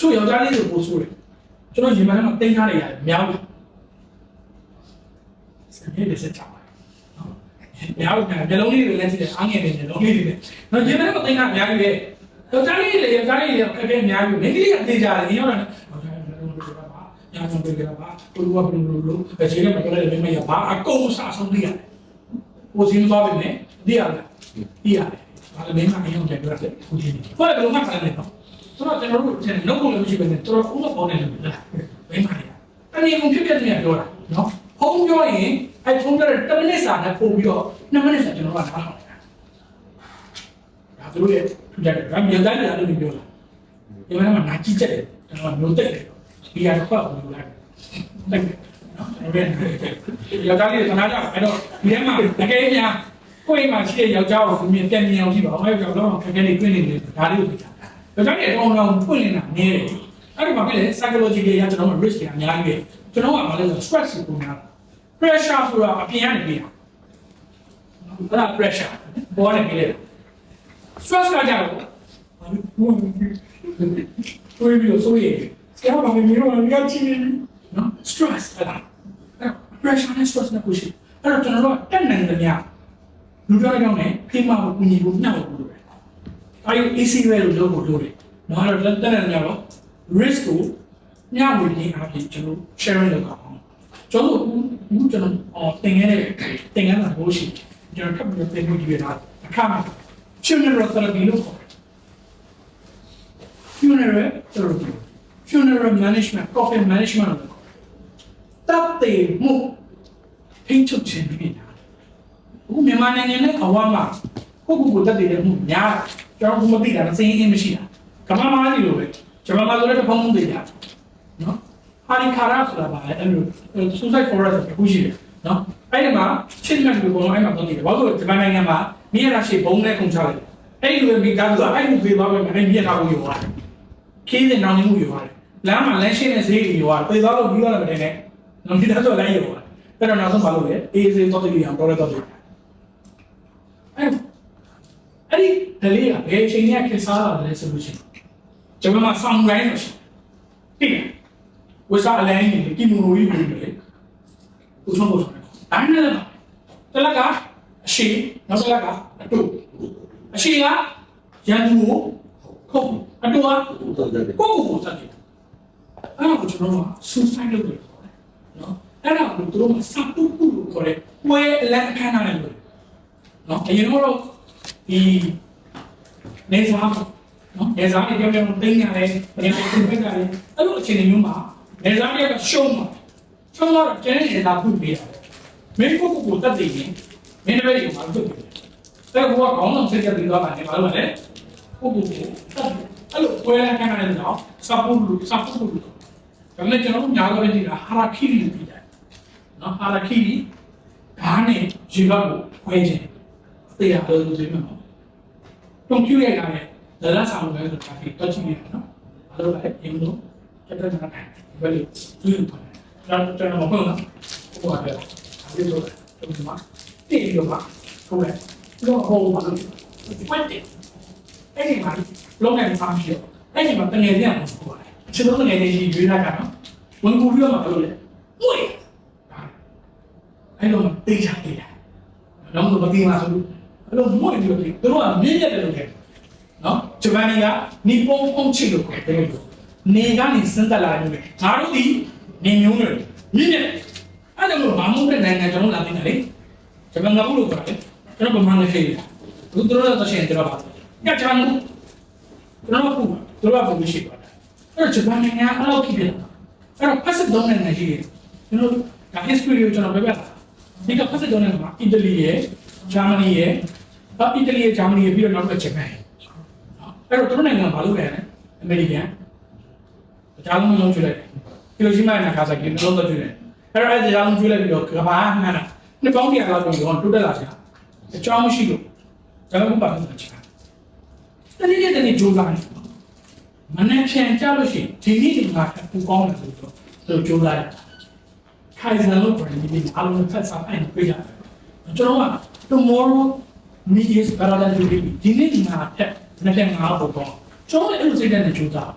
ချို့ယောက်ျားလေးတွေပို့ဆိုးတယ်ကျွန်တော်ညီမထဲမှာတင်ထားနေရတယ်များဘူးစနေလေးစက်ချပါနော်များဘူးများမျိုးလုံးလေးတွေလည်းရှိတယ်အားငယ်တဲ့မျိုးလုံးလေးတွေနော်ညီမထဲမှာတင်ထားအများကြီးပဲယောက်ျားလေးတွေယောက်ျားလေးတွေအခက်အခဲအများကြီးမိန်းကလေးကတေးကြတယ်အရင်ကတော့ညာဆုံးပြေကြပါဘလူကဘလူဘလူပဲခြေနဲ့မကလေးတွေမရပါအကုန်စဆုံးသိရတယ်ကိုစင်းသွားပြီနဲ့သိရတယ်သိရတယ်ဒါလည်းမင်းမအရင်ကပြောတယ်ခုချင်းဘာလဲဘယ်လိုမှခါနေတော့ ဆိုတော့ကျွန်တော်တို့ကျွန်တော်တို့လည်းမရှိဘဲနဲ့တော်တော်ဥပပေါ်နေလို့လားမင်းမရတနည်းကုန်ဖြစ်ဖြစ်နေပြောတာနော်ဖုန်းပြောရင်အဲဖုန်းပြောတဲ့10မိနစ်စာနဲ့ပို့ပြီးတော့2မိနစ်စာကျွန်တော်ကနားထောင်နေတာဒါသူတို့ရဲ့ထူးခြားတယ်ဒါမြန်တိုင်းလည်းအဲ့လိုပြောတာဒီမှာမှနာကြည့်ချက်တယ်ကျွန်တော်ကမျိုးတက်တယ်ဒီရတော့ဘယ်လိုလဲတက်တယ်နော်အဲ့ယောက်ျားလေးကနားကြအဲ့တော့ဒီထဲမှာတကယ်များကိုယ်မှာရှိတဲ့ယောက်ျားကိုမြင်ပြန်မြင်အောင်ရှိပါအောင်အဲ့ယောက်ျားတော့ခက်ခဲနေတွင်းနေတယ်ဒါလေးကိုသိတာ ယောက်ျားရဲ့အကောင်ကောင်ပွင့်နေတာနည်းတယ်အဲ့ဒီမှာပြည့်လေ psychology တွေရကျွန်တော်တို့ risk တွေအများကြီးပဲကျွန်တော်ကဘာလဲဆို stress ကိုများ pressure ဆိုတာအပြင်ကနေပြီးတာအဲ့ဒါ pressure ဘောနဲ့ပြီးလေ stress ကကြတော့တွေးပြီးတော့စိုးရိမ်ဆရာကမင်းတို့ကချီနေနော် stress အဲ့ဒါ pressure နဲ့ stress နဲ့ကိုရှိအဲ့တော့ကျွန်တော်တို့ကတက်နိုင်တယ်များလူတော်ကြောင့်လည်းဖိမကိုကူညီဖို့ညှောက်ဖို့ လိုတယ်အဲ့ဒီ AC ပဲလို့လုပ်ဖို့လိုတယ်နော်အဲ့တော့တက်နိုင်တယ်များတော့ risk ကိုညှောက်ဝင်ခြင်းအပြင်ကျွန်တော် sharing လုပ်အောင်ကျွန်တော်အခုကျွန်တော်အော်တင်ခဲ့တဲ့တင်ခဲ့တာဘိုးရှိကျွန်တော်ထပ်ပြီးသင်မှုကြည့်ရတာအခါမှာ funeral therapy လို့ခေါ်တယ် funeral therapy funeral management coffin management လို့ခေါ်တယ်တပ်တေမှုထိန်းချုပ်ခြင်းဖြစ်တာအခုမြန်မာနိုင်ငံနဲ့အဝါမှာကိုယ့်ကိုယ်ကိုတပ်တည်တဲ့မှုများ ကျွန်တော်ကမသိတာမစင်းအင်းမရှိတာကမ္ဘာမှာဒီလိုပဲကျွန်တော်မှဆိုလည်းတစ်ဖုံးဖုံးသိကြနော်ဟာရီခါရာဆိုတာပါလေအဲ့လို suicide forest တခုရှိတယ်နော်အဲ့ဒီမှာချစ်မှတ်လူပုံအဲ့မှာတော့တည်တယ်ဘာလို့ဂျပန်နိုင်ငံမှာမြေရရှိဘုံနဲ့ခုန်ချလိုက်အဲ့ဒီလိုမိသားစုအဲ့ဒီပြေသွားပဲအဲ့ဒီမြေထားဖို့ယူသွားတယ်ခင်းတဲ့နောင်နေမှုယူသွားတယ်လမ်းမှာလမ်းရှင်းတဲ့ဈေးတွေယူသွားတယ်ပြေသွားလို့ပြီးသွားတယ်မတင်နဲ့နော်မိသားစုလည်းယူသွားတယ်အဲ့တော့နောက်ဆုံးဘာလုပ်လဲအေးစေးတော့တည်အောင်တော့တော့တည်အဲ့ အဲ့ဒီဒလေးကဘယ်အချိန်နဲ့ခေစားလာလဲဆိုလို့ရှိရင်ကျွန်တော်မှဆောင်းတိုင်းလို့ရှိတယ်ဝစားအလိုင်းကြီးကိမူရိုကြီးပြီးတယ်ဦးဆုံးလို့ဆိုတယ်အဲ့နဲ့လည်းတလကအရှိနောက်တလကအတူအရှိကရန်သူကိုခုတ်အတူကကိုယ့်ကိုယ်ကိုတတ်တယ်အဲ့ဒါကိုကျွန်တော်က suicide လုပ်တယ်နော်အဲ့ဒါကိုသူတို့ကစပုတ်ပုလို့ခေါ်တယ်ဝဲအလက်အခမ်းအနားလို့နော်အရင်ကတော့ ဒီနေစားနော်နေစားတွေပြောပြောတင်းရတယ်နေစားတွေပြကြတယ်အဲ့လိုအခြေအနေမျိုးမှာနေစားတွေကရှုံးမှာရှုံးတော့ကျန်တဲ့နေစားပြုတ်ပေးတာမင်းကိုကိုကိုတတ်တယ်ရင်မင်းတပည့်ကိုမလုပ်ဘူးတဲ့ဘောကခေါင်းဆောင်ဆက်ကြပြီးတော့ပါတယ်ဘာလို့လဲကိုကိုကိုတတ်တယ်အဲ့လိုပွဲအခမ်းအနားတွေတော့စပုတ်လို့စပုတ်လို့ဒါနဲ့ကျွန်တော်ညာတော့ကြည့်တာဟာရာခီရီလို့ပြောတယ်နော်ဟာရာခီရီဓာတ်နဲ့ရေဘတ်ကိုခွဲခြင်းတရားတော်သူတွေမှာ တုံ့ပြရတာလေဒါလားဆောင်ပဲဆိုတာဒီတော့ကြည့်ရနော်အဲ့လိုပဲအင်းတို့တက်တက်နာတယ်ဘယ်လိုသူ့ကိုကျွန်တော်ကျွန်တော်မဟုတ်လားဟိုကပဲအဲ့လိုတော့မှာတည်ရောပါဟုတ်တယ်တော့ဟိုမှာပွတ်တယ်အဲ့ဒီမှာလုံးနိုင်ပါမရှိတော့အဲ့ဒီမှာတငယ်ပြန်မှာပေါ့ချစ်တော့ငယ်လေးကြီးရွေးလိုက်တာနော်ဝင်ကူပြီးတော့မှဘယ်လိုလဲမွေအဲ့လိုတေးချတေးတာတော့မသိမှဆို အဲ့လိုမွေပြီးတော့သူတို့ကမြင့်ရတယ်လို့ခဲ့နော်ဂျပန်ကနီပွန်ဖုန်ချစ်လို့ခေါ်တယ်လို့နေကနေစမ်းတက်လာတယ်ငါတို့ဒီနေမျိုးတွေမြင့်တယ်အဲ့ဒါလို့ဘာမှမတဲ့နိုင်ငံကျွန်တော်လာတင်တယ်လေဂျပန်ကဘူးလို့ခေါ်တယ်ကျွန်တော်ဗမာနဲ့ခေးတယ်သူတို့တော့ရှင်ကျွန်တော်ပါညချမ်းဘူးကျွန်တော်ကဘူးတို့ကဘူးရှိပါတယ်အဲ့တော့ဂျပန်နိုင်ငံအဲ့လိုဖြစ်တယ်အဲ့တော့ passive dominant နိုင်ငံရှိတယ်ကျွန်တော်ဒါ history ကိုကျွန်တော်ပြပြတာဒီက passive dominant မှာအီတလီရဲ့ဂျာမနီရဲ့ အီတလီရဲ့ဂျာမနီရဲ့ပြီးတော့နောက်တစ်ဂျပန်အဲ့တော့သူတို့နိုင်ငံကဘာလုပ်လဲအမေရိကန်ကြားလုံးလုံးကျွလိုက်ဟီရိုရှီမာနဲ့နာဂါဆာကီလုံးတော့ကျွလိုက်အဲ့တော့အဲ့ကြားလုံးကျွလိုက်ပြီးတော့ကဘာမှန်းတာနှစ်ပေါင်း100လောက်ကျော်တိုးတက်လာချင်အကြောင်းမရှိလို့ကျွန်တော်ကပါလို့ချင်တနည်းနဲ့တနည်းကြိုးစားတယ်မနဲ့ချင်ကြလို့ရှိရင်ဒီနေ့ဒီမှာပူကောင်းတယ်ဆိုတော့သူကြိုးစားတယ်ခိုင်စံလို့ပြောရင်ဒီအလုံးဖက်စားအဲ့ပြေးရတယ်ကျွန်တော်က tomorrow me is better than today ဒီနေ့ဒီမှာတက်နှစ်ချက်ငါ့ဘောပေါ့ကျွန်တော်လည်းအဲ့လိုစိတ်နဲ့ကြိုးစား